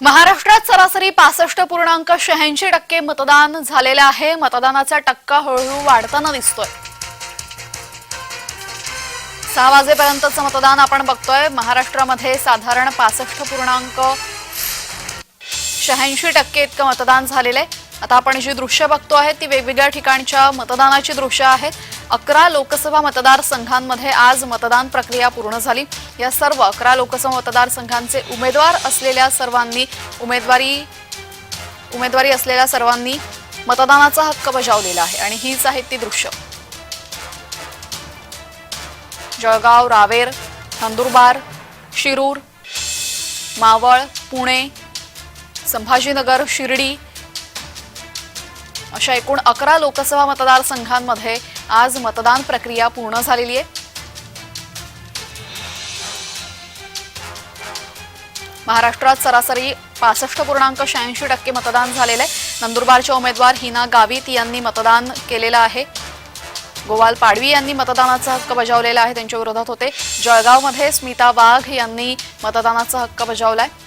महाराष्ट्रात सरासरी पासष्ट पूर्णांक शहाऐंशी टक्के मतदान झालेलं आहे. मतदानाचा टक्का हळूहळू वाढताना दिसतोय. सहा वाजेपर्यंतचं मतदान आपण बघतोय. महाराष्ट्रामध्ये साधारण पासष्ट पूर्णांक शहाऐंशी टक्के इतकं मतदान झालेलं आहे. आता आपण जी दृश्य बघतो आहे ती वेगवेगळ्या ठिकाणच्या मतदानाची दृश्य आहेत अकरा लोकसभा मतदारसंघांमध्ये आज मतदान प्रक्रिया पूर्ण झाली. या सर्व अकरा लोकसभा मतदारसंघांचे उमेदवार असलेल्या सर्वांनी उमेदवारी उमेदवारी असलेल्या सर्वांनी मतदानाचा हक्क बजावलेला आहे आणि हीच आहेत ती दृश्य. जळगाव रावेर नंदुरबार शिरूर मावळ पुणे संभाजीनगर शिर्डी अशा एकूण अकरा लोकसभा मतदारसंघांमध्ये आज मतदान प्रक्रिया पूर्ण झालेली आहे. महाराष्ट्रात सरासरी पासष्ट पूर्णांक शहाऐंशी टक्के मतदान झालेलं आहे. नंदुरबारच्या उमेदवार हिना गावित यांनी मतदान केलेलं आहे. गोवाल पाडवी यांनी मतदानाचा हक्क बजावलेला आहे त्यांच्या विरोधात होते. जळगावमध्ये स्मिता वाघ यांनी मतदानाचा हक्क बजावला आहे